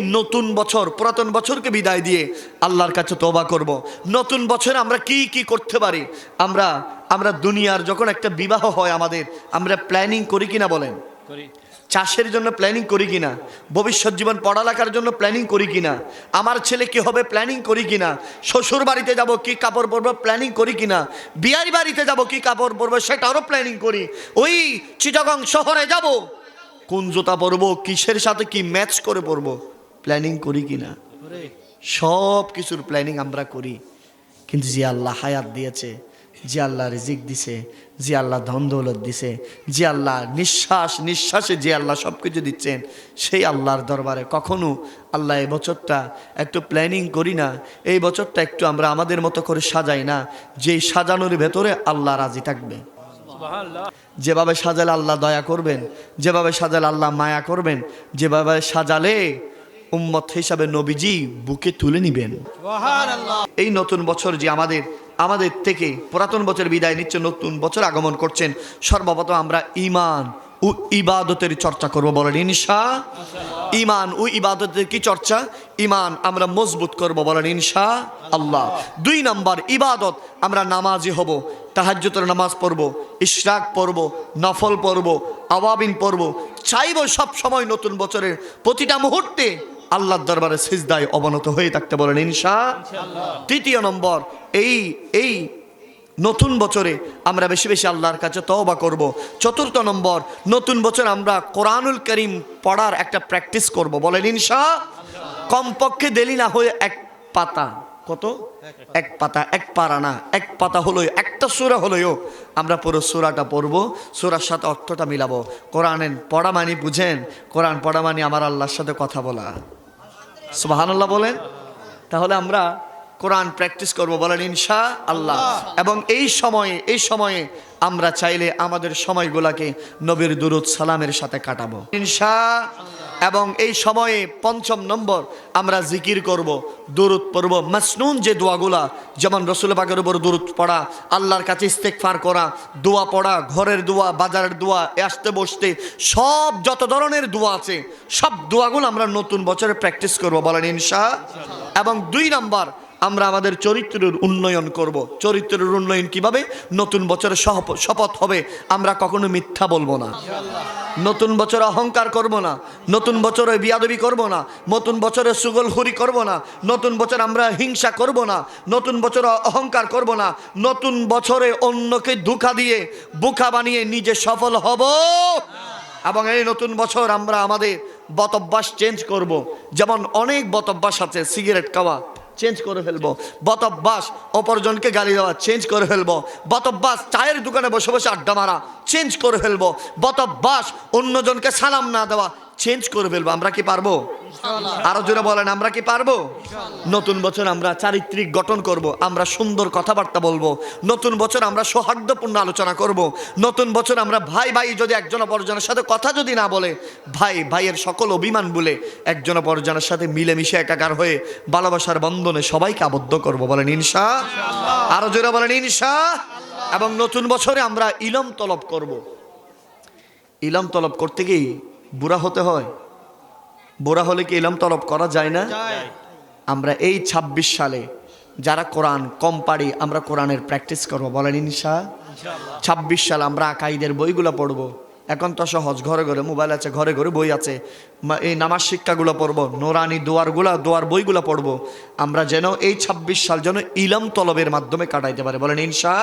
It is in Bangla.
নতুন বছর পুরাতন বছরকে বিদায় দিয়ে আল্লাহর কাছে তোবা করব। নতুন বছরে আমরা কি কি করতে পারি? আমরা আমরা দুনিয়ার যখন একটা বিবাহ হয় আমাদের আমরা প্ল্যানিং করি কিনা বলেন? চাষের জন্য প্ল্যানিং করি কিনা? ভবিষ্যৎ জীবন পড়ালেখার জন্য প্ল্যানিং করি কিনা? আমার ছেলে কি হবে প্ল্যানিং করি কিনা? শ্বশুর বাড়িতে যাব কি কাপড় পরবো প্ল্যানিং করি কিনা? বিয়ার বাড়িতে যাব কি কাপড় পরবো সেটারও প্ল্যানিং করি। ওই চিটাগং শহরে যাব কোন জুতা পরবো কিসের সাথে কি ম্যাচ করে পরবো? প্ল্যানিং করি কিনা? সব কিছুর প্ল্যানিং আমরা করি। কিন্তু যে আল্লাহ হায়াত দিয়েছে, যে আল্লাহ রিজিক দিছে, যে আল্লাহ ধন দৌলত দিছে, যে আল্লাহ নিঃশ্বাস, নিঃশ্বাসে যে আল্লাহ সব কিছু দিচ্ছেন, সেই আল্লাহর দরবারে কখনো আল্লাহ এই বছরটা একটু প্ল্যানিং করি না। এই বছরটা একটু আমরা আমাদের মতো করে সাজাই না, যেই সাজানোর ভেতরে আল্লাহ রাজি থাকবে। যেভাবে সাজালে আল্লাহ দয়া করবেন, যেভাবে সাজালে আল্লাহ মায়া করবেন, যেভাবে সাজালে উম্মত হিসাবে নবীজি বুকে তুলে নিবেন। এই নতুন বছর যে আমাদের আমাদের থেকে পুরাতন বছর বিদায় নিচ্ছে নতুন বছর আগমন করছেন সর্বপ্রথম আমরা ইমান ও ইবাদতের চর্চা করব বলেন ইনশা ইমান ও ইবাদতের কি চর্চা? ইমান আমরা মজবুত করব বলেন ইনশা আল্লাহ। দুই নম্বর ইবাদত আমরা নামাজি হব তাহাজ্জুতের নামাজ পড়ব ইশরাক পড়ব নফল পড়ব আওয়াবিন পড়ব চাইব সব সময় নতুন বছরের প্রতিটা মুহূর্তে আল্লাহর দরবারে সিজদায় অবনত হয়ে থাকতে বলেন, ইনশা তৃতীয় নম্বর, এই এই নতুন বছরে আমরা বেশি বেশি আল্লাহর কাছে তওবা করব। চতুর্থ নম্বর, নতুন বছর আমরা কোরআনুল করিম পড়ার একটা প্র্যাকটিস করব। বলেন, ইনশা কমপক্ষে দেরি না হয়ে এক পাতা, কত? এক পাতা, এক পারা না, এক পাতা হলো একটা সুরা হলোও আমরা পুরো সুরাটা পড়ব। সুরার সাথে অর্থটা মিলাবো। কোরআনের পড়া মানি বুঝেন, কোরআন পড়া মানি আমার আল্লাহর সাথে কথা বলা। সুবাহান্লাহ বলেন, তাহলে আমরা কোরআন প্র্যাকটিস করব বলেন ইনশা আল্লাহ এবং এই সময়ে এই সময়ে আমরা চাইলে আমাদের সময়গুলাকে নবীর দুরুদ সালামের সাথে কাটাবো। ইনশা এবং এই সময়ে পঞ্চম নম্বর আমরা জিকির করব দূরত পড়ব। মাসনুন যে দোয়াগুলা, যেমন রসুল পাকের উপর দূরত পড়া, আল্লাহর কাছে ইস্তেকফার করা, দোয়া পড়া, ঘরের দোয়া, বাজারের দোয়া, আসতে বসতে, সব যত ধরনের দোয়া আছে, সব দোয়াগুলো আমরা নতুন বছরে প্র্যাকটিস করব বলেন ইনশা এবং দুই নাম্বার আমরা আমাদের চরিত্রের উন্নয়ন করব। চরিত্রের উন্নয়ন কীভাবে? নতুন বছরে শপথ হবে। আমরা কখনো মিথ্যা বলব না। নতুন বছরে অহংকার করব না। নতুন বছরে বিয়াদবি করব না। নতুন বছরে সুগলখুরি করব না। নতুন বছর আমরা হিংসা করব না। নতুন বছরে অহংকার করব না। নতুন বছরে অন্যকে ধোঁকা দিয়ে, বোকা বানিয়ে নিজে সফল হব। এবং এই নতুন বছর আমরা আমাদের বতভ্যাস চেঞ্জ করব। যেমন অনেক বতভ্যাস আছে, সিগারেট খাওয়া। চেঞ্জ করে ফেলব। বতব্বাস অপরজনকে গালি দেওয়া চেঞ্জ করে ফেলব। বতব্বাস চায়ের দোকানে বসে বসে আড্ডা মারা চেঞ্জ করে ফেলব। বতব্বাস অন্যজনকে সালাম না দেওয়া চেঞ্জ করে ফেলব। আমরা কি পারব? আরও জোরে বলেন আমরা কি পারব? নতুন বছর আমরা চারিত্রিক গঠন করব আমরা সুন্দর কথাবার্তা বলব। নতুন বছর আমরা সৌহার্দ্যপূর্ণ আলোচনা করব। নতুন বছর আমরা ভাই ভাই যদি একজন অপরজনের সাথে কথা যদি না বলে ভাই ভাইয়ের সকল অভিমান বলে একজন অপরজনের সাথে মিলেমিশে একাকার হয়ে ভালোবাসার বন্ধনে সবাইকে আবদ্ধ করব। বলেন ইনশা। আরও জোরে বলেন ইনশা। এবং নতুন বছরে আমরা ইলম তলব করব। ইলম তলব করতে গিয়ে বুড়া হতে হয় বুড়া হলে কি ইলম তলব করা যায় না? আমরা এই ২৬ সালে যারা কোরআন কম পারি আমরা কোরআনের প্র্যাকটিস করব। বলেন ইনশা। ছাব্বিশ সাল আমরা আকাইদের বইগুলো পড়ব। এখন তো সহজ ঘরে ঘরে মোবাইল আছে ঘরে ঘরে বই আছে। এই নামাজ শিক্ষাগুলো পড়ব নোরানি দোয়ারগুলা দোয়ার বইগুলো পড়ব। আমরা যেন এই ২৬ সাল যেন ইলম তলবের মাধ্যমে কাটাইতে পারে। বলেন ইনশা।